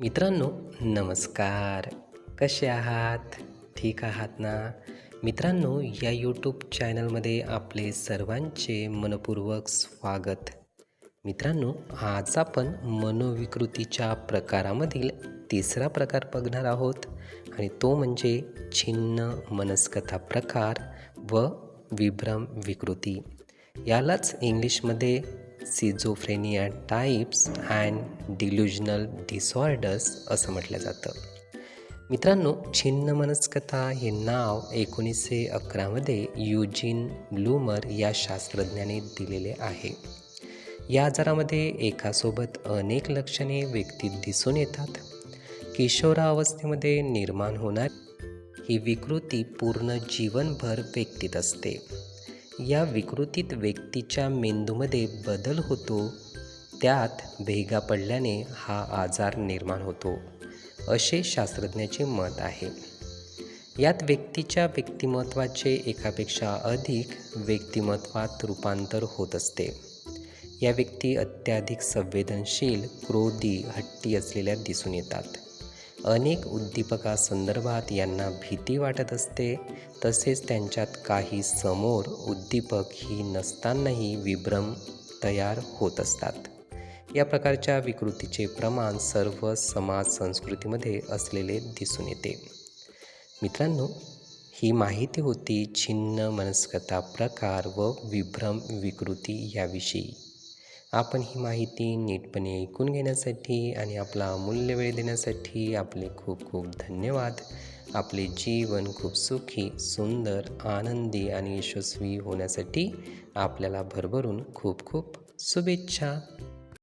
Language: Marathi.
मित्रांनो नमस्कार. कसे आहात? ठीक आहात ना? मित्रांनो या यूट्यूब चॅनलमध्ये आपले सर्वांचे मनपूर्वक स्वागत. मित्रांनो आज आपण मनोविकृतीच्या प्रकारामधील तिसरा प्रकार बघणार आहोत आणि तो म्हणजे छिन्न मनस्कथा प्रकार व विभ्रम विकृती. यालाच इंग्लिशमध्ये schizophrenia types and delusional disorders असं म्हटलं जातं. मित्रांनो छिन्न मनस्कथा हे नाव एकोणीसशे अकरामध्ये युजिन ब्लूमर या शास्त्रज्ञाने दिलेले आहे. या आजारामध्ये एकासोबत अनेक लक्षणे व्यक्तीत दिसून येतात. किशोरावस्थेमध्ये निर्माण होणार ही विकृती पूर्ण जीवनभर व्यक्तीत असते. या विकृतीत व्यक्तीच्या मेंदूमध्ये बदल होतो त्यात भेगा पडल्याने हा आजार निर्माण होतो असे शास्त्रज्ञाचे मत आहे. यात व्यक्तीच्या व्यक्तिमत्वाचे एकापेक्षा अधिक व्यक्तिमत्वात रूपांतर होत असते. या व्यक्ती अत्याधिक संवेदनशील क्रोधी हट्टी असलेल्या दिसून येतात. अनेक उद्दीपकासंदर्भात यांना भीती वाटत असते. तसेच त्यांच्यात काही समोर उद्दीपक ही नसतानाही विभ्रम तयार होत असतात. या प्रकारच्या विकृतीचे प्रमाण सर्व समाज संस्कृतीमध्ये असलेले दिसून येते. मित्रांनो ही माहिती होती छिन्न मनस्कता प्रकार व विभ्रम विकृती याविषयी. आपण ही माहिती नीटपणे ऐकून घेण्यासाठी आणि आपला अमूल्य वेळ देण्यासाठी आपले खूप खूप धन्यवाद. आपले जीवन खूप सुखी सुंदर आनंदी आणि यशस्वी होण्यासाठी आपल्याला भरभरून खूप खूप शुभेच्छा.